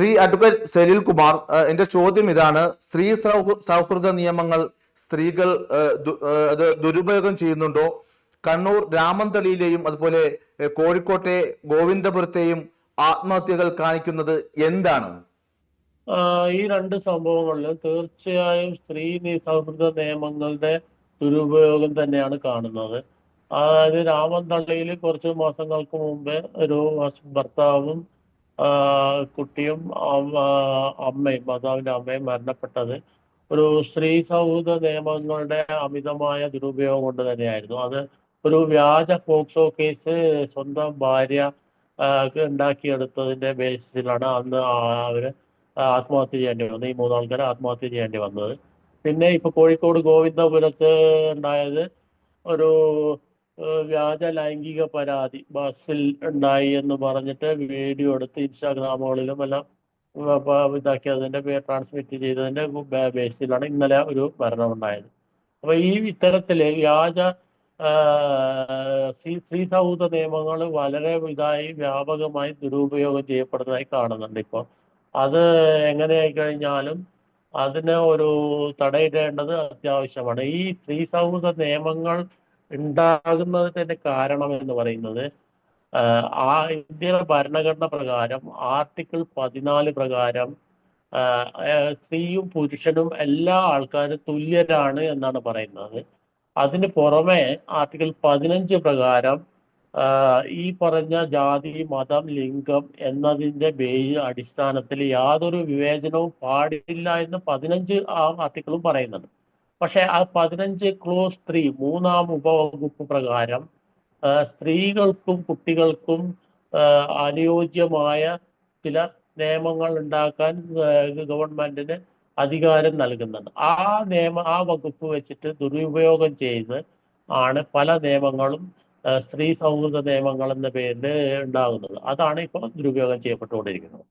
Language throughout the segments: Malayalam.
ശ്രീ അഡ്വക്കേറ്റ് സലീൽ കുമാർ എന്റെ ചോദ്യം ഇതാണ്. സ്ത്രീ സൗഹൃദ നിയമങ്ങൾ സ്ത്രീകൾ അത് ദുരുപയോഗം ചെയ്യുന്നുണ്ടോ? കണ്ണൂർ രാമന്തളിയിലെയും അതുപോലെ കോഴിക്കോട്ടെ ഗോവിന്ദപുരത്തെയും ആത്മഹത്യകൾ കാണിക്കുന്നത് എന്താണ്? ഈ രണ്ട് സംഭവങ്ങളിലും തീർച്ചയായും സ്ത്രീ സൗഹൃദ നിയമങ്ങളുടെ ദുരുപയോഗം തന്നെയാണ് കാണുന്നത്. അതായത് രാമന്തള്ളിയിൽ കുറച്ച് മാസങ്ങൾക്ക് മുമ്പേ ഒരു ഭർത്താവും കുട്ടിയും അമ്മയും മാതാവിന്റെ അമ്മയും മരണപ്പെട്ടത് ഒരു സ്ത്രീ സൗഹൃദ നിയമങ്ങളുടെ അമിതമായ ദുരുപയോഗം കൊണ്ട് തന്നെയായിരുന്നു. അത് ഒരു വ്യാജ പോക്സോ കേസ് സ്വന്തം ഭാര്യ ഉണ്ടാക്കിയെടുത്തതിന്റെ ബേസിസിലാണ് അന്ന് അവർ ആത്മഹത്യ ചെയ്യേണ്ടി വന്നത്. ഈ മൂന്നാൾക്കാർ ആത്മഹത്യ ചെയ്യേണ്ടി വന്നത്. പിന്നെ ഇപ്പൊ കോഴിക്കോട് ഗോവിന്ദപുരത്ത് ഉണ്ടായത് ഒരു വ്യാജ ലൈംഗിക പരാതി ബസ്സിൽ ഉണ്ടായി എന്ന് പറഞ്ഞിട്ട് വീഡിയോ എടുത്ത് ഇൻസ്റ്റാഗ്രാമുകളിലും എല്ലാം ഇതാക്കി അതിന്റെ ട്രാൻസ്മിറ്റ് ചെയ്തതിന്റെ ബേസിലാണ് ഇന്നലെ ഒരു മരണം ഉണ്ടായത് അപ്പൊ ഈ ഇത്തരത്തിൽ വ്യാജ സ്ത്രീ സൗഹൃദ നിയമങ്ങൾ വളരെ ഇതായി വ്യാപകമായി ദുരുപയോഗം ചെയ്യപ്പെടുന്നതായി കാണുന്നുണ്ട് ഇപ്പോൾ. അത് എങ്ങനെയായി കഴിഞ്ഞാലും അതിനെ ഒരു തടയിടേണ്ടത് അത്യാവശ്യമാണ്. ഈ സ്ത്രീ സൗഹൃദ നിയമങ്ങൾ ഉണ്ടാകുന്നതിന്റെ കാരണം എന്ന് പറയുന്നത് ആ ഇന്ത്യയുടെ ഭരണഘടന പ്രകാരം ആർട്ടിക്കിൾ പതിനാല് പ്രകാരം സ്ത്രീയും പുരുഷനും എല്ലാ ആൾക്കാരും തുല്യരാണ് എന്നാണ് പറയുന്നത്. അതിന് പുറമെ ആർട്ടിക്കിൾ പതിനഞ്ച് പ്രകാരം ഈ പറഞ്ഞ ജാതി മതം ലിംഗം എന്നതിന്റെ ബേ അടിസ്ഥാനത്തിൽ യാതൊരു വിവേചനവും പാടില്ല എന്ന് പതിനഞ്ച് ആ ആർട്ടിക്കിളും പറയുന്നുണ്ട്. പക്ഷെ ആ പതിനഞ്ച് ക്ലോസ് ത്രീ മൂന്നാം ഉപവകുപ്പ് പ്രകാരം സ്ത്രീകൾക്കും കുട്ടികൾക്കും അനുയോജ്യമായ ചില നിയമങ്ങൾ ഉണ്ടാക്കാൻ ഗവൺമെന്റിന് അധികാരം നൽകുന്നുണ്ട്. ആ നിയമ ആ വകുപ്പ് വെച്ചിട്ട് ദുരുപയോഗം ചെയ്ത് ആണ് പല നിയമങ്ങളും സ്ത്രീ സൗഹൃദ നിയമങ്ങൾ എന്ന പേരിൽ ഉണ്ടാകുന്നത്. അതാണ് ഇപ്പോൾ ദുരുപയോഗം ചെയ്യപ്പെട്ടുകൊണ്ടിരിക്കുന്നത്.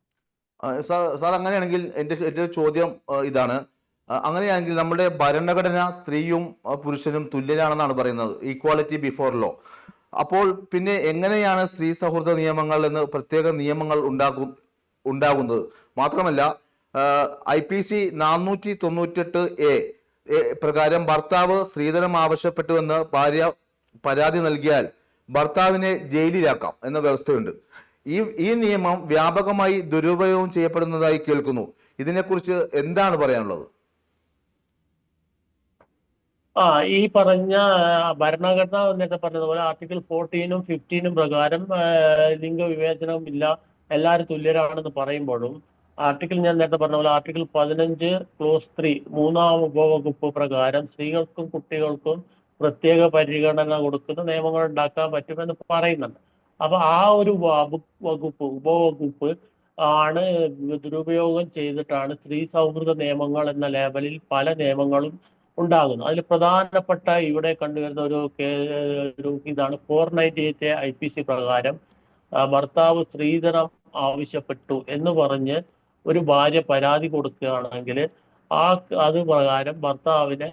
സാർ അങ്ങനെയാണെങ്കിൽ എന്റെ എന്റെ ചോദ്യം ഇതാണ്. അങ്ങനെയാണെങ്കിൽ നമ്മുടെ ഭരണഘടന സ്ത്രീയും പുരുഷനും തുല്യരാണെന്നാണ് പറയുന്നത്. ഈക്വാളിറ്റി ബിഫോർ ലോ അപ്പോൾ പിന്നെ എങ്ങനെയാണ് സ്ത്രീ സൗഹൃദ നിയമങ്ങൾ എന്ന് പ്രത്യേക നിയമങ്ങൾ ഉണ്ടാകും ഉണ്ടാകുന്നത്? മാത്രമല്ല ഐ പി സി നാനൂറ്റി തൊണ്ണൂറ്റെട്ട് എ പ്രകാരം ഭർത്താവ് സ്ത്രീധനം ആവശ്യപ്പെട്ടുവെന്ന് ഭാര്യ പരാതി നൽകിയാൽ ഭർത്താവിനെ ജയിലിലാക്കാം എന്ന വ്യവസ്ഥയുണ്ട്. ഈ ഈ നിയമം വ്യാപകമായി ദുരുപയോഗം ചെയ്യപ്പെടുന്നതായി കേൾക്കുന്നു. ഇതിനെക്കുറിച്ച് എന്താണ് പറയാനുള്ളത്? ആ ഈ പറഞ്ഞ ഭരണഘടന നേരത്തെ പറഞ്ഞതുപോലെ ആർട്ടിക്കിൾ ഫോർട്ടീനും ഫിഫ്റ്റീനും പ്രകാരം ലിംഗവിവേചനവും ലിംഗവിവേചനം ഇല്ല എല്ലാവരും തുല്യരാണെന്ന് പറയുമ്പോഴും ആർട്ടിക്കിൾ ഞാൻ നേരത്തെ പറഞ്ഞ പോലെ ആർട്ടിക്കിൾ പതിനഞ്ച് ക്ലോസ് ത്രീ മൂന്നാം ഉപവകുപ്പ് പ്രകാരം സ്ത്രീകൾക്കും കുട്ടികൾക്കും പ്രത്യേക പരിഗണന കൊടുക്കുന്ന നിയമങ്ങൾ ഉണ്ടാക്കാൻ പറ്റുമെന്ന് പറയുന്നുണ്ട്. അപ്പൊ ആ ഒരു വകുപ്പ് ഉപവകുപ്പ് ആണ് ദുരുപയോഗം ചെയ്തിട്ടാണ് സ്ത്രീ സൗഹൃദ നിയമങ്ങൾ എന്ന ലേബലിൽ പല നിയമങ്ങളും ഉണ്ടാകുന്നു. അതിൽ പ്രധാനപ്പെട്ട ഇവിടെ കണ്ടുവരുന്ന ഒരു ഒരു ഇതാണ്. Four ninety eight I P C പ്രകാരം ഭർത്താവ് സ്ത്രീധനം ആവശ്യപ്പെട്ടു എന്ന് പറഞ്ഞ് ഒരു ഭാര്യ പരാതി കൊടുക്കുകയാണെങ്കിൽ ആ അത് പ്രകാരം ഭർത്താവിനെ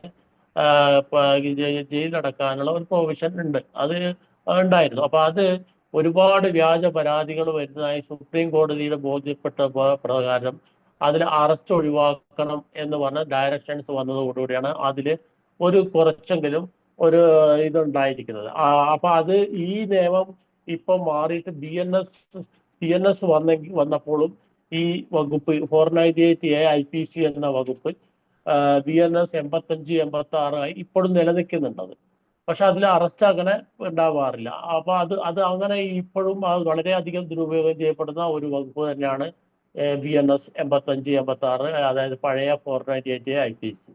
ജയിലടക്കാനുള്ള ഒരു പ്രൊവിഷൻ ഉണ്ട്. അത് ഉണ്ടായിരുന്നു. അപ്പൊ അത് ഒരുപാട് വ്യാജ പരാതികൾ വരുന്നതായി സുപ്രീം കോടതിയുടെ ബോധ്യപ്പെട്ട പ്രകാരം അതിൽ അറസ്റ്റ് ഒഴിവാക്കണം എന്ന് പറഞ്ഞ ഡയറക്ഷൻസ് വന്നതോടുകൂടിയാണ് അതിൽ ഒരു കുറച്ചെങ്കിലും ഒരു ഇതുണ്ടായിരിക്കുന്നത്. അപ്പൊ അത് ഈ നിയമം ഇപ്പൊ മാറിയിട്ട് B N S B N S വന്നെങ്കിൽ വന്നപ്പോഴും ഈ വകുപ്പ് four ninety eight A I P C എന്ന വകുപ്പ് ബി എൻ എസ് എൺപത്തഞ്ച് എൺപത്തി ആറായി ഇപ്പോഴും നിലനിൽക്കുന്നുണ്ടത് പക്ഷെ അതിൽ അറസ്റ്റ് അങ്ങനെ ഉണ്ടാവാറില്ല. അപ്പൊ അത് അത് അങ്ങനെ ഇപ്പോഴും വളരെയധികം ദുരുപയോഗം ചെയ്യപ്പെടുന്ന ഒരു വകുപ്പ് തന്നെയാണ് ബി എൻ എസ് എൺപത്തഞ്ച് എൺപത്തി ആറ് അതായത് പഴയ four ninety eight I P C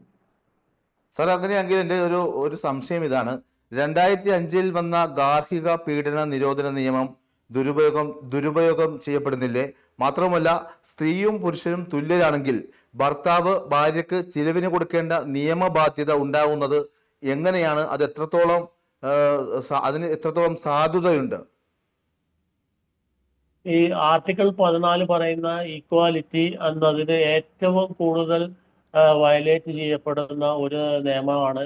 sir അങ്ങനെയാണെങ്കിൽ എന്റെ ഒരു ഒരു സംശയം ഇതാണ്. രണ്ടായിരത്തി അഞ്ചിൽ വന്ന ഗാർഹിക പീഡന നിരോധന നിയമം ദുരുപയോഗം ദുരുപയോഗം ചെയ്യപ്പെടുന്നില്ലേ? മാത്രമല്ല സ്ത്രീയും പുരുഷനും തുല്യരാണെങ്കിൽ ഭർത്താവ് ഭാര്യക്ക് ചിലവിന് കൊടുക്കേണ്ട നിയമബാധ്യത ഉണ്ടാകുന്നത് എങ്ങനെയാണ്? അത് എത്രത്തോളം അതിന് എത്രത്തോളം സാധുതയുണ്ട്? ഈ ആർട്ടിക്കിൾ പതിനാല് പറയുന്ന ഈക്വാലിറ്റി എന്നതിന് ഏറ്റവും കൂടുതൽ വയലേറ്റ് ചെയ്യപ്പെടുന്ന ഒരു നിയമമാണ്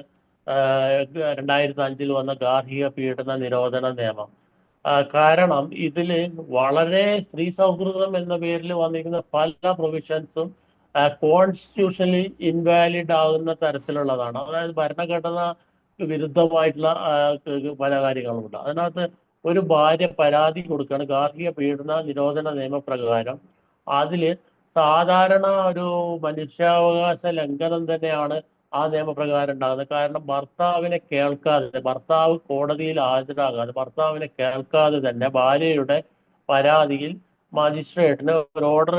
രണ്ടായിരത്തി അഞ്ചിൽ വന്ന ഗാർഹിക പീഡന നിരോധന നിയമം. കാരണം ഇതിൽ വളരെ സ്ത്രീ സൗഹൃദം എന്ന പേരിൽ വന്നിരിക്കുന്ന പല പ്രൊവിഷൻസും കോൺസ്റ്റിറ്റ്യൂഷനലി ഇൻവാലിഡ് ആകുന്ന തരത്തിലുള്ളതാണ്. അതായത് ഭരണഘടന വിരുദ്ധമായിട്ടുള്ള പല കാര്യങ്ങളുമുണ്ട്. അതിനകത്ത് ഒരു ഭാര്യ പരാതി കൊടുക്കുകയാണ്. ഗാർഹിക പീഡന നിരോധന നിയമപ്രകാരം. അതിൽ സാധാരണ ഒരു മനുഷ്യാവകാശ ലംഘനം തന്നെയാണ് ആ നിയമപ്രകാരം ഉണ്ടാകുന്നത്. കാരണം ഭർത്താവിനെ കേൾക്കാതെ ഭർത്താവ് കോടതിയിൽ ഹാജരാകാതെ ഭർത്താവിനെ കേൾക്കാതെ തന്നെ ഭാര്യയുടെ പരാതിയിൽ മജിസ്ട്രേറ്റിന് ഒരു ഓർഡർ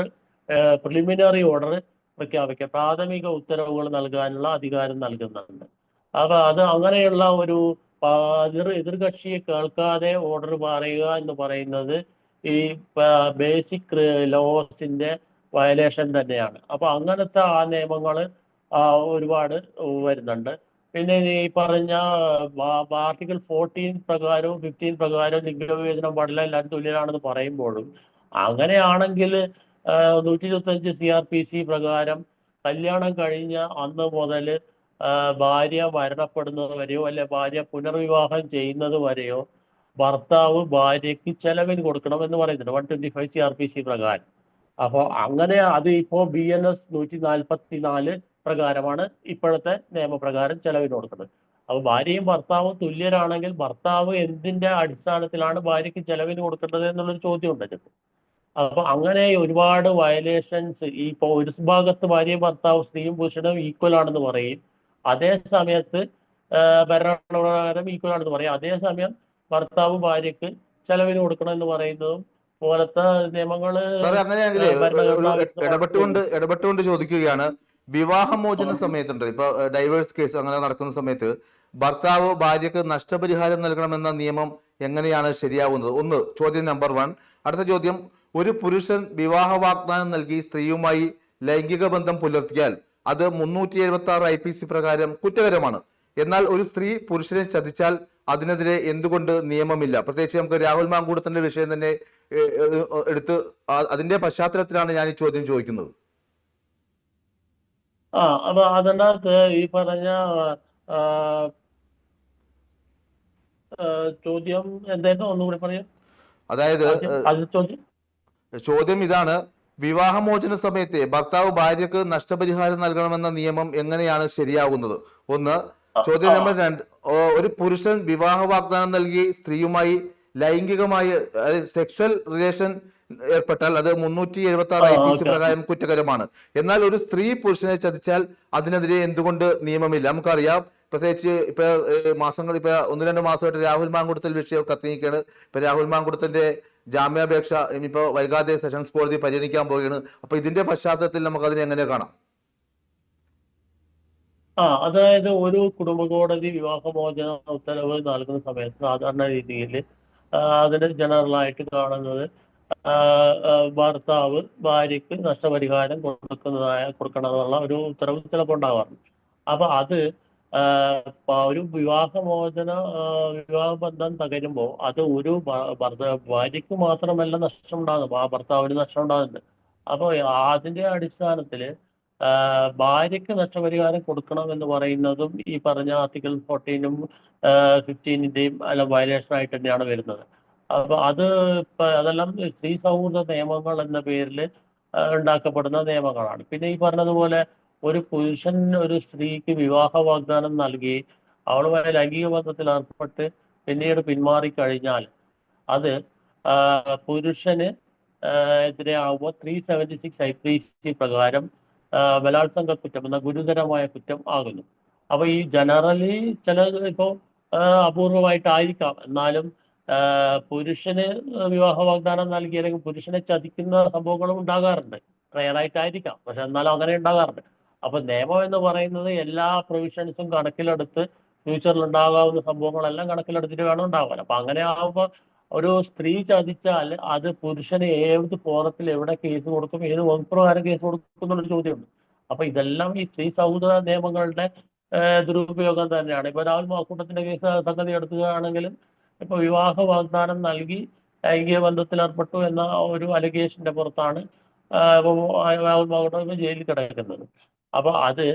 പ്രിലിമിനറി ഓർഡർ പ്രഖ്യാപിക്കുക പ്രാഥമിക ഉത്തരവുകൾ നൽകാനുള്ള അധികാരം നൽകുന്നുണ്ട്. അപ്പൊ അത് അങ്ങനെയുള്ള ഒരു എതിർ എതിർകക്ഷിയെ കേൾക്കാതെ ഓർഡർ പറയുക എന്ന് പറയുന്നത് ഈ ബേസിക് ലോസിന്റെ വയലേഷൻ തന്നെയാണ്. അപ്പൊ അങ്ങനത്തെ ആ നിയമങ്ങൾ ഒരുപാട് വരുന്നുണ്ട്. പിന്നെ ഈ പറഞ്ഞ ആർട്ടിക്കിൾ ഫോർട്ടീൻ പ്രകാരവും ഫിഫ്റ്റീൻ പ്രകാരവും ലിംഗവിവേചനം പാടില്ല എല്ലാവരും തുല്യരാണെന്ന് പറയുമ്പോഴും അങ്ങനെയാണെങ്കിൽ നൂറ്റി ഇരുപത്തഞ്ച് സി ആർ പി സി പ്രകാരം കല്യാണം കഴിഞ്ഞ അന്ന് മുതൽ ഭാര്യ മരണപ്പെടുന്നത് വരെയോ അല്ലെ ഭാര്യ പുനർവിവാഹം ചെയ്യുന്നത് വരെയോ ഭർത്താവ് ഭാര്യയ്ക്ക് ചെലവിന് കൊടുക്കണം എന്ന് പറയുന്നുണ്ട്. One twenty five C R P C പ്രകാരം. അപ്പോൾ അങ്ങനെ അത് ഇപ്പോൾ ബി എൻ എസ് നൂറ്റി നാൽപ്പത്തി നാല് പ്രകാരമാണ് ഇപ്പോഴത്തെ നിയമപ്രകാരം ചെലവിന് കൊടുക്കുന്നത്. അപ്പോൾ ഭാര്യയും ഭർത്താവും തുല്യരാണെങ്കിൽ ഭർത്താവ് എന്തിന്റെ അടിസ്ഥാനത്തിലാണ് ഭാര്യയ്ക്ക് ചെലവിന് കൊടുക്കേണ്ടത് എന്നുള്ളൊരു ചോദ്യമുണ്ട് ഇതിൽ അപ്പൊ അങ്ങനെ ഒരുപാട് വയലേഷൻസ് ഈ ഇപ്പൊ ഒരു ഭാഗത്ത് ഭാര്യയും ഭർത്താവും സ്ത്രീയും പുരുഷനും ഈക്വൽ ആണെന്ന് പറയും. അതേ സമയത്ത് ഭരണപ്രകാരം ഈക്വൽ ആണെന്ന് അതേ അതേസമയം ഭർത്താവ് ഭാര്യക്ക് ചെലവിന് കൊടുക്കണം എന്ന് പറയുന്നതും പോലത്തെ നിയമങ്ങൾ ഇടപെട്ടുകൊണ്ട് ഇടപെട്ടുകൊണ്ട് ചോദിക്കുകയാണ് വിവാഹമോചന സമയത്തുണ്ട് ഇപ്പൊ ഡൈവേഴ്സ് കേസ് അങ്ങനെ നടക്കുന്ന സമയത്ത് ഭർത്താവ് ഭാര്യക്ക് നഷ്ടപരിഹാരം നൽകണമെന്ന നിയമം എങ്ങനെയാണ് ശരിയാവുന്നത്? ഒന്ന് ചോദ്യം നമ്പർ വൺ. അടുത്ത ചോദ്യം ഒരു പുരുഷൻ വിവാഹ വാഗ്ദാനം നൽകി സ്ത്രീയുമായി ലൈംഗിക ബന്ധം പുലർത്തിയാൽ അത് മുന്നൂറ്റി എഴുപത്തി ആറ് ഐ പി സി പ്രകാരം കുറ്റകരമാണ്. എന്നാൽ ഒരു സ്ത്രീ പുരുഷനെ ചതിച്ചാൽ അതിനെതിരെ എന്തുകൊണ്ട് നിയമമില്ല? പ്രത്യേകിച്ച് നമുക്ക് രാഹുൽ മാങ്കൂടത്തിന്റെ വിഷയം തന്നെ എടുത്ത് അതിന്റെ പശ്ചാത്തലത്തിലാണ് ഞാൻ ഈ ചോദ്യം ചോദിക്കുന്നത്. ആ അപ്പൊ അതിനകത്ത് ഈ പറഞ്ഞ ചോദ്യം എന്തായിരുന്നു? ഒന്നുകൂടി പറയാം. അതായത് ചോദ്യം ഇതാണ്. വിവാഹമോചന സമയത്തെ ഭർത്താവ് ഭാര്യക്ക് നഷ്ടപരിഹാരം നൽകണമെന്ന നിയമം എങ്ങനെയാണ് ശരിയാകുന്നത്? ഒന്ന് ചോദ്യം നമ്പർ രണ്ട് ഒരു പുരുഷൻ വിവാഹ വാഗ്ദാനം നൽകി സ്ത്രീയുമായി ലൈംഗികമായി സെക്ഷൽ റിലേഷൻ ഏർപ്പെട്ടാൽ അത് മുന്നൂറ്റി എഴുപത്തി ആറ് ഐ പി സി പ്രകാരം കുറ്റകരമാണ്. എന്നാൽ ഒരു സ്ത്രീ പുരുഷനെ ചതിച്ചാൽ അതിനെതിരെ എന്തുകൊണ്ട് നിയമമില്ല? നമുക്കറിയാം. പ്രത്യേകിച്ച് ഇപ്പൊ മാസങ്ങൾ ഇപ്പൊ ഒന്ന് രണ്ട് മാസമായിട്ട് രാഹുൽ മാങ്കുടത്തിൽ വിഷയം കത്തിനിക്കാണ് ഇപ്പൊ രാഹുൽ മാങ്കുടത്തിന്റെ ജാമ്യാപേക്ഷ ഇനിയിപ്പോ വൈകാതെ സെഷൻസ് കോടതി പരിഗണിക്കാൻ പോവുകയാണ്. അപ്പൊ ഇതിന്റെ പശ്ചാത്തലത്തിൽ നമുക്ക് അതിനെ എങ്ങനെ കാണാം? ആ അതായത് ഒരു കുടുംബ കോടതി വിവാഹമോചന ഉത്തരവ് നൽകുന്ന സമയത്ത് സാധാരണ രീതിയിൽ അതിന് ജനറൽ ആയിട്ട് കാണുന്നത് ഭർത്താവ് ഭാര്യയ്ക്ക് നഷ്ടപരിഹാരം കൊടുക്കുന്നതായ കൊടുക്കണമെന്നുള്ള ഒരു ഉത്തരവ് ചിലപ്പോൾ ഉണ്ടാവാറുണ്ട്. അപ്പൊ അത് ഒരു വിവാഹമോചന വിവാഹ ബന്ധം തകരുമ്പോൾ അത് ഒരു ഭാര്യയ്ക്ക് മാത്രമല്ല നഷ്ടം ഉണ്ടാകുന്നു ആ ഭർത്താവിന് നഷ്ടം ഉണ്ടാകുന്നുണ്ട് അപ്പോൾ അതിന്റെ അടിസ്ഥാനത്തിൽ ഭാര്യയ്ക്ക് നഷ്ടപരിഹാരം കൊടുക്കണം എന്ന് പറയുന്നതും ഈ പറഞ്ഞ ആർട്ടിക്കിൾ ഫോർട്ടീനും ഫിഫ്റ്റീനിന്റെയും അല്ല വയലേഷൻ ആയിട്ട് തന്നെയാണ് വരുന്നത്. അപ്പൊ അത് അതെല്ലാം സ്ത്രീ സൗഹൃദ നിയമങ്ങൾ എന്ന പേരിൽ ഉണ്ടാക്കപ്പെടുന്ന നിയമങ്ങളാണ്. പിന്നെ ഈ പറഞ്ഞതുപോലെ ഒരു പുരുഷൻ ഒരു സ്ത്രീക്ക് വിവാഹ വാഗ്ദാനം നൽകി അവളുമായി ലൈംഗിക ബന്ധത്തിൽ ഏർപ്പെട്ട് പിന്നീട് പിന്മാറി കഴിഞ്ഞാൽ അത് പുരുഷന് എതിരെയാവുമ്പോൾ three seventy six I P C പ്രകാരം ബലാത്സംഗ കുറ്റം എന്ന ഗുരുതരമായ കുറ്റം ആകുന്നു. അപ്പൊ ഈ ജനറലി ചില ഇപ്പോൾ അപൂർവമായിട്ടായിരിക്കാം. എന്നാലും പുരുഷന് വിവാഹ വാഗ്ദാനം നൽകി അല്ലെങ്കിൽ പുരുഷനെ ചതിക്കുന്ന സംഭവങ്ങളും ഉണ്ടാകാറുണ്ട്. റയറായിട്ടായിരിക്കാം. പക്ഷെ എന്നാലും അങ്ങനെ ഉണ്ടാകാറുണ്ട്. അപ്പൊ നിയമം എന്ന് പറയുന്നത് എല്ലാ പ്രൊവിഷൻസും കണക്കിലെടുത്ത് ഫ്യൂച്ചറിൽ ഉണ്ടാകാവുന്ന സംഭവങ്ങളെല്ലാം കണക്കിലെടുത്തിട്ട് വേണം ഉണ്ടാകാൻ അപ്പൊ അങ്ങനെ ആകുമ്പോൾ ഒരു സ്ത്രീ ചതിച്ചാൽ അത് പുരുഷന് ഏത് ഫോറത്തിൽ എവിടെ കേസ് കൊടുക്കും ഏത് വകുപ്രകാരം കേസ് കൊടുക്കും എന്നുള്ളൊരു ചോദ്യമുണ്ട്. അപ്പൊ ഇതെല്ലാം ഈ സ്ത്രീ സൗഹൃദ നിയമങ്ങളുടെ ദുരുപയോഗം തന്നെയാണ്. ഇപ്പൊ രാഹുൽ മാക്കൂട്ടത്തിന്റെ കേസ് സംഗതി എടുക്കുകയാണെങ്കിലും ഇപ്പൊ വിവാഹ വാഗ്ദാനം നൽകി ലൈംഗിക ബന്ധത്തിൽ ഏർപ്പെട്ടു എന്ന ഒരു അലിഗേഷന്റെ പുറത്താണ് ജയിലിൽ കിടക്കുന്നത്. അപ്പൊ അത്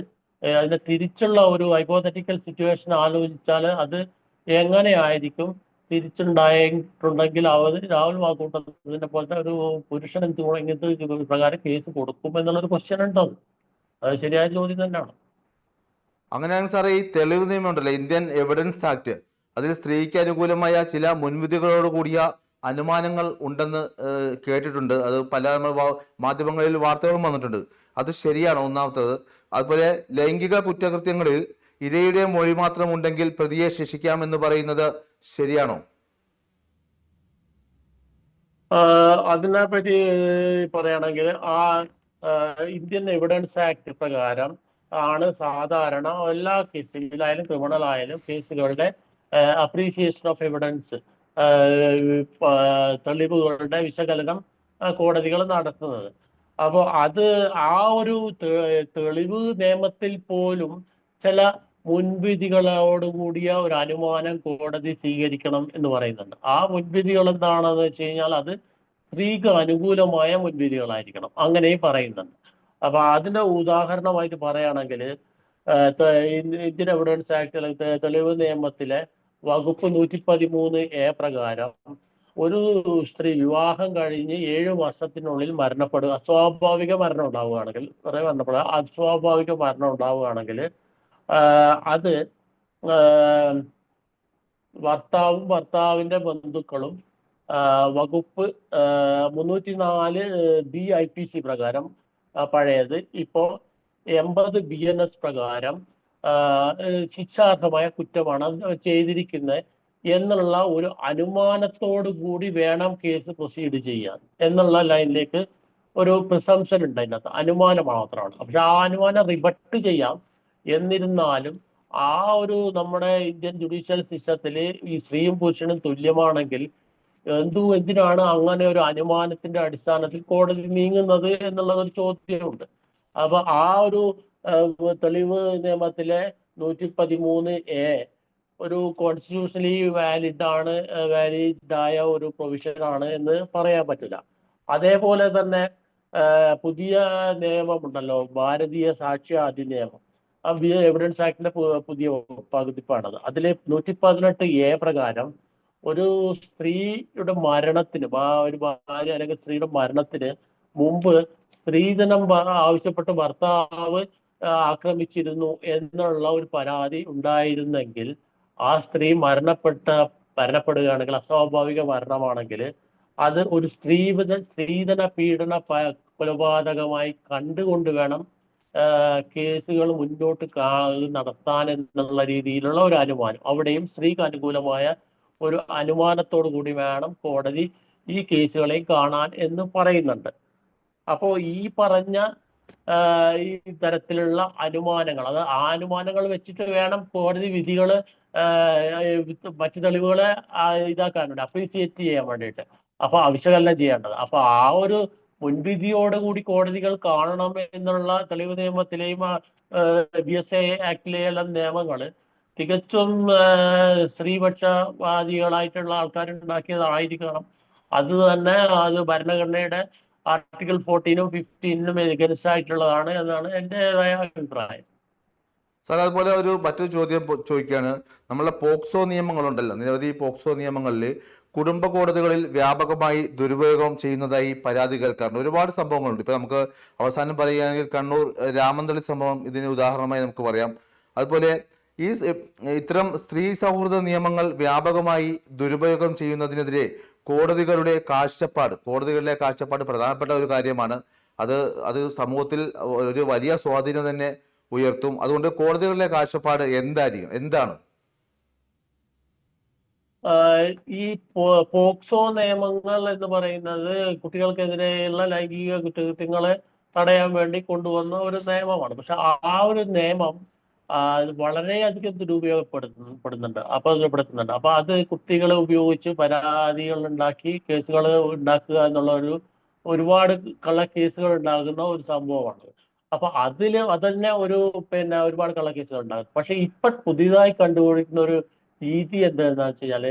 അതിന്റെ തിരിച്ചുള്ള ഒരു ഹൈപ്പോത്തറ്റിക്കൽ സിറ്റുവേഷൻ ആലോചിച്ചാൽ അത് എങ്ങനെയായിരിക്കും തിരിച്ചുണ്ടായിട്ടുണ്ടെങ്കിൽ അവർ രാഹുൽ മാക്കൂട്ടത്തിനെ പോലത്തെ ഒരു പുരുഷൻ തുടങ്ങിയത് പ്രകാരം കേസ് കൊടുക്കും എന്നുള്ളൊരു ക്വസ്റ്റ്യൻ ഉണ്ടോ അത് ശരിയായ ചോദ്യം തന്നെയാണ്. അങ്ങനെയാണെങ്കിൽ സാറേ ഈ തെളിവ് നിയമം ഉണ്ടല്ലോ ഇന്ത്യൻ എവിഡൻസ് ആക്ട് അതിൽ സ്ത്രീക്ക് അനുകൂലമായ ചില മുൻവിധികളോട് കൂടിയ അനുമാനങ്ങൾ ഉണ്ടെന്ന് കേട്ടിട്ടുണ്ട്. അത് പല മാധ്യമങ്ങളിൽ വാർത്തകളും വന്നിട്ടുണ്ട്. അത് ശരിയാണ് ഒന്നാമത്തത്. അതുപോലെ ലൈംഗിക കുറ്റകൃത്യങ്ങളിൽ ഇരയുടെ മൊഴി മാത്രം ഉണ്ടെങ്കിൽ പ്രതിയെ ശിക്ഷിക്കാമെന്ന് പറയുന്നത് ശരിയാണോ? അതിനെ അതിനെപ്പറ്റി പറയുകയാണെങ്കിൽ ആ ഇന്ത്യൻ എവിഡൻസ് ആക്ട് പ്രകാരം ആണ് സാധാരണ എല്ലാ കേസുകളിലായാലും ക്രിമിനൽ ആയാലും കേസുകളുടെ അപ്രീസിയേഷൻ ഓഫ് എവിഡൻസ് തെളിവുകളുടെ വിശകലനം കോടതികൾ നടത്തുന്നത്. അപ്പോൾ അത് ആ ഒരു തെളിവ് നിയമത്തിൽ പോലും ചില മുൻവിധികളോടുകൂടിയ ഒരു അനുമാനം കോടതി സ്വീകരിക്കണം എന്ന് പറയുന്നുണ്ട്. ആ മുൻവിധികൾ എന്താണെന്ന് വെച്ച് കഴിഞ്ഞാൽ അത് സ്ത്രീക്ക് അനുകൂലമായ മുൻവിധികളായിരിക്കണം. അങ്ങനെയും പറയുന്നുണ്ട്. അപ്പൊ അതിന്റെ ഉദാഹരണമായിട്ട് പറയുകയാണെങ്കിൽ ഇന്ത്യൻ എവിഡൻസ് ആക്ട് തെളിവ് നിയമത്തിലെ വകുപ്പ് നൂറ്റി പതിമൂന്ന് എ പ്രകാരം ഒരു സ്ത്രീ വിവാഹം കഴിഞ്ഞ് ഏഴ് വർഷത്തിനുള്ളിൽ മരണപ്പെടുക അസ്വാഭാവിക മരണം ഉണ്ടാവുകയാണെങ്കിൽ കുറെ മരണപ്പെടുക അസ്വാഭാവിക മരണം ഉണ്ടാവുകയാണെങ്കിൽ അത് ഭർത്താവും ഭർത്താവിന്റെ ബന്ധുക്കളും വകുപ്പ് മുന്നൂറ്റി നാല് ബി ഐ പി സി പ്രകാരം പഴയത്. ഇപ്പോ എൺപത് ബി എൻ എസ് പ്രകാരം ശിക്ഷാർഹമായ കുറ്റമാണ് ചെയ്തിരിക്കുന്നത് എന്നുള്ള ഒരു അനുമാനത്തോടു കൂടി വേണം കേസ് പ്രൊസീഡ് ചെയ്യാൻ എന്നുള്ള ലൈനിലേക്ക് ഒരു പ്രിസംഷൻ ഉണ്ട് അതിനകത്ത്. അനുമാനം മാത്രമാണ്. പക്ഷെ ആ അനുമാനം റിബട്ട് ചെയ്യാം. എന്നിരുന്നാലും ആ ഒരു നമ്മുടെ ഇന്ത്യൻ ജുഡീഷ്യൽ സിസ്റ്റത്തിൽ ഈ സ്ത്രീയും പുരുഷനും തുല്യമാണെങ്കിൽ എന്തു എന്തിനാണ് അങ്ങനെ ഒരു അനുമാനത്തിന്റെ അടിസ്ഥാനത്തിൽ കോടതി നീങ്ങുന്നത് എന്നുള്ള ഒരു ചോദ്യമുണ്ട്. അപ്പൊ ആ ഒരു തെളിവ് നിയമത്തിലെ നൂറ്റി പതിമൂന്ന് എ ഒരു കോൺസ്റ്റിറ്റ്യൂഷണലി വാലിഡ് ആണ് വാലിഡ് ആയ ഒരു പ്രൊവിഷൻ ആണ് എന്ന് പറയാൻ പറ്റില്ല. അതേപോലെ തന്നെ പുതിയ നിയമമുണ്ടല്ലോ ഭാരതീയ സാക്ഷ്യ അധിനിയമം എവിഡൻസ് ആക്ടിന്റെ പുതിയ പകുതിപ്പാണത് അതിലെ നൂറ്റി പതിനെട്ട് എ പ്രകാരം ഒരു സ്ത്രീയുടെ മരണത്തിന് ഒരു ഭാര്യ അല്ലെങ്കിൽ സ്ത്രീയുടെ മരണത്തിന് മുമ്പ് സ്ത്രീധനം ആവശ്യപ്പെട്ട് ഭർത്താവ് ആക്രമിച്ചിരുന്നു എന്നുള്ള ഒരു പരാതി ഉണ്ടായിരുന്നെങ്കിൽ ആ സ്ത്രീ മരണപ്പെട്ട മരണപ്പെടുകയാണെങ്കിൽ അസ്വാഭാവിക മരണമാണെങ്കിൽ അത് ഒരു സ്ത്രീവിധ സ്ത്രീധന പീഡന കൊലപാതകമായി കണ്ടുകൊണ്ട് വേണം കേസുകൾ മുന്നോട്ട് നടത്താൻ എന്നുള്ള രീതിയിലുള്ള ഒരു അനുമാനം. അവിടെയും സ്ത്രീക്ക് അനുകൂലമായ ഒരു അനുമാനത്തോടു കൂടി വേണം കോടതി ഈ കേസുകളെ കാണാൻ എന്ന് പറയുന്നുണ്ട്. അപ്പോ ഈ പറഞ്ഞ ഈ തരത്തിലുള്ള അനുമാനങ്ങൾ. അത് അനുമാനങ്ങൾ വെച്ചിട്ട് വേണം കോടതി വിധികൾ മറ്റു തെളിവുകളെ ഇതാക്കാൻ വേണ്ടി അപ്രീസിയേറ്റ് ചെയ്യാൻ വേണ്ടിയിട്ട്. അപ്പൊ വിശകലനം ചെയ്യേണ്ടത്. അപ്പൊ ആ ഒരു മുൻവിധിയോടുകൂടി കോടതികൾ കാണണം എന്നുള്ള തെളിവ് നിയമത്തിലെയും ബി എസ് എ ആക്ടിലെയും നിയമങ്ങൾ തികച്ചും സ്ത്രീപക്ഷവാദികളായിട്ടുള്ള ആൾക്കാരുണ്ടാക്കിയതായിരിക്കണം. അത് തന്നെ അത് ഭരണഘടനയുടെ ആർട്ടിക്കിൾ ഫോർട്ടീനും ഫിഫ്റ്റീനും എഗൻസ്റ്റ് ആയിട്ടുള്ളതാണ് എന്നാണ് എന്റെതായ അഭിപ്രായം. സാർ അതുപോലെ ഒരു മറ്റൊരു ചോദ്യം ചോദിക്കുകയാണ്. നമ്മളെ പോക്സോ നിയമങ്ങളുണ്ടല്ലോ. നിരവധി പോക്സോ നിയമങ്ങളിൽ കുടുംബ കോടതികളിൽ വ്യാപകമായി ദുരുപയോഗം ചെയ്യുന്നതായി പരാതി കേൾക്കാറുണ്ട് ഒരുപാട് സംഭവങ്ങളുണ്ട്. ഇപ്പൊ നമുക്ക് അവസാനം പറയുകയാണെങ്കിൽ കണ്ണൂർ രാമന്തളി സംഭവം ഇതിന് ഉദാഹരണമായി നമുക്ക് പറയാം. അതുപോലെ ഈ ഇത്തരം സ്ത്രീ സൗഹൃദ നിയമങ്ങൾ വ്യാപകമായി ദുരുപയോഗം ചെയ്യുന്നതിനെതിരെ കോടതികളുടെ കാഴ്ചപ്പാട് കോടതികളിലെ കാഴ്ചപ്പാട് പ്രധാനപ്പെട്ട ഒരു കാര്യമാണ്. അത് അത് സമൂഹത്തിൽ ഒരു വലിയ സ്വാധീനം തന്നെ ഉയർത്തും. അതുകൊണ്ട് കോടതികളിലെ കാഴ്ചപ്പാട് എന്തായിരിക്കും? എന്താണ്? ഈ പോക്സോ നിയമങ്ങൾ എന്ന് പറയുന്നത് കുട്ടികൾക്കെതിരെയുള്ള ലൈംഗിക കുറ്റകൃത്യങ്ങളെ തടയാൻ വേണ്ടി കൊണ്ടുവന്ന ഒരു നിയമമാണ്. പക്ഷെ ആ ഒരു നിയമം ഇത് വളരെയധികം ദുരുപയോഗപ്പെടുത്തുന്നുണ്ട് അപ്പോൾ അപകടപ്പെടുത്തുന്നുണ്ട്. അപ്പൊ അത് കുട്ടികളെ ഉപയോഗിച്ച് പരാതികൾ ഉണ്ടാക്കി കേസുകൾ ഉണ്ടാക്കുക എന്നുള്ള ഒരു ഒരുപാട് കള്ള കേസുകൾ ഉണ്ടാകുന്ന ഒരു സംഭവമാണ്. അപ്പൊ അതിൽ അതന്നെ ഒരു പിന്നെ ഒരുപാട് കള്ള കേസുകൾ ഉണ്ടാകും. പക്ഷെ ഇപ്പൊ പുതിയതായി കണ്ടുപിടിക്കുന്ന ഒരു രീതി എന്താണെന്ന് വെച്ച് കഴിഞ്ഞാൽ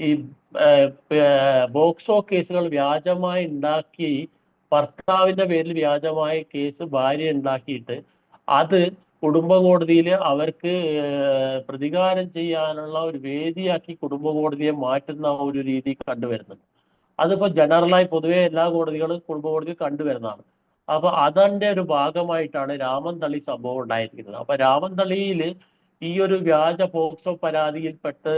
ഈ ബോക്സോ കേസുകൾ വ്യാജമായി ഉണ്ടാക്കി ഭർത്താവിന്റെ പേരിൽ വ്യാജമായി കേസ് ഭാര്യ ഉണ്ടാക്കിയിട്ട് അത് കുടുംബ കോടതിയിൽ അവർക്ക് പ്രതികാരം ചെയ്യാനുള്ള ഒരു വേദിയാക്കി കുടുംബ കോടതിയെ മാറ്റുന്ന ഒരു രീതി കണ്ടുവരുന്നുണ്ട്. അതിപ്പോ ജനറലായി പൊതുവെ എല്ലാ കോടതികളും കുടുംബ കോടതി കണ്ടുവരുന്നതാണ്. അപ്പൊ അതിന്റെ ഒരു ഭാഗമായിട്ടാണ് രാമന്തളി സംഭവം ഉണ്ടായിരിക്കുന്നത്. അപ്പൊ രാമന്തളിയിൽ ഈ ഒരു വ്യാജ പോക്സോ പരാതിയിൽപ്പെട്ട്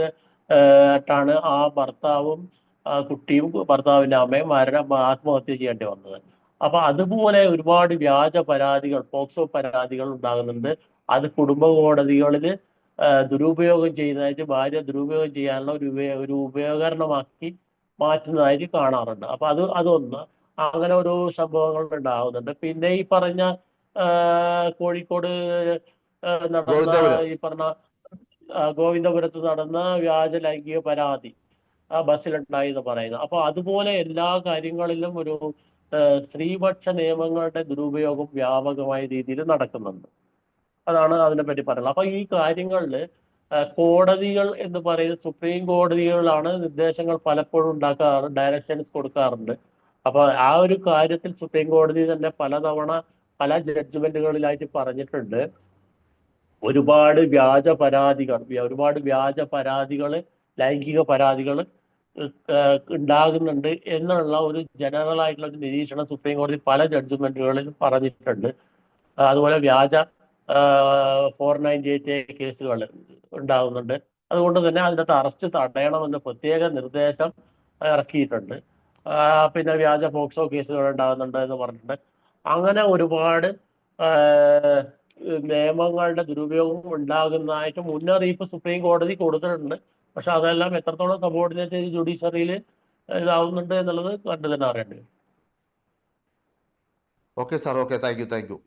ാണ് ആ ഭർത്താവും കുട്ടിയും ഭർത്താവിന്റെ അമ്മയും മരണം ആത്മഹത്യ ചെയ്യേണ്ടി വന്നത്. അപ്പൊ അതുപോലെ ഒരുപാട് വ്യാജ പരാതികൾ പോക്സോ പരാതികൾ ഉണ്ടാകുന്നുണ്ട്. അത് കുടുംബ കോടതികളിൽ ദുരുപയോഗം ചെയ്യുന്നതായിട്ട് ഭാര്യ ദുരുപയോഗം ചെയ്യാനുള്ള ഒരു ഒരു ഉപയോഗരണമാക്കി മാറ്റുന്നതായിട്ട് കാണാറുണ്ട്. അപ്പൊ അത് അതൊന്ന്. അങ്ങനെ ഒരു സംഭവങ്ങൾ ഉണ്ടാകുന്നുണ്ട്. പിന്നെ ഈ പറഞ്ഞ കോഴിക്കോട് നടന്ന ഈ പറഞ്ഞ ഗോവിന്ദപുരത്ത് നടന്ന വ്യാജ ലൈംഗിക പരാതി ആ ബസ്സിലുണ്ടായി എന്ന് പറയുന്നത്. അപ്പൊ അതുപോലെ എല്ലാ കാര്യങ്ങളിലും ഒരു സ്ത്രീപക്ഷ നിയമങ്ങളുടെ ദുരുപയോഗം വ്യാപകമായ രീതിയിൽ നടക്കുന്നുണ്ട്. അതാണ് അതിനെപ്പറ്റി പറയുന്നത്. അപ്പൊ ഈ കാര്യങ്ങളിൽ കോടതികൾ എന്ന് പറയുന്ന സുപ്രീം കോടതികളാണ് നിർദ്ദേശങ്ങൾ പലപ്പോഴും ഉണ്ടാക്കാറ് ഡയറക്ഷൻസ് കൊടുക്കാറുണ്ട്. അപ്പൊ ആ ഒരു കാര്യത്തിൽ സുപ്രീം കോടതി തന്നെ പലതവണ പല ജഡ്ജ്മെന്റുകളിലായിട്ട് പറഞ്ഞിട്ടുണ്ട്. ഒരുപാട് വ്യാജ പരാതികൾ ഒരുപാട് വ്യാജ പരാതികൾ ലൈംഗിക പരാതികൾ ഉണ്ടാകുന്നുണ്ട് എന്നുള്ള ഒരു ജനറൽ ആയിട്ടുള്ള ഒരു നിരീക്ഷണം സുപ്രീം കോടതി പല ജഡ്ജ്മെന്റുകളിലും പറഞ്ഞിട്ടുണ്ട്. അതുപോലെ വ്യാജ ഫോർ നയന്റി എയ്റ്റ് കേസുകൾ ഉണ്ടാകുന്നുണ്ട്. അതുകൊണ്ട് തന്നെ അതിനകത്ത് അറസ്റ്റ് തടയണമെന്ന് പ്രത്യേക നിർദ്ദേശം ഇറക്കിയിട്ടുണ്ട്. പിന്നെ വ്യാജ ഫോക്സോ കേസുകൾ ഉണ്ടാകുന്നുണ്ട് എന്ന് പറഞ്ഞിട്ടുണ്ട്. അങ്ങനെ ഒരുപാട് നിയമങ്ങളുടെ ദുരുപയോഗം ഉണ്ടാകുന്നതായിട്ട് മുന്നറിയിപ്പ് സുപ്രീം കോടതി കൊടുത്തിട്ടുണ്ട്. പക്ഷെ അതെല്ലാം എത്രത്തോളം സബോർഡിനേറ്റ് ജുഡീഷ്യറിയിൽ ഇതാവുന്നുണ്ട് എന്നുള്ളത് കണ്ടു തന്നെ അറിയേണ്ടി okay sir okay thank you thank you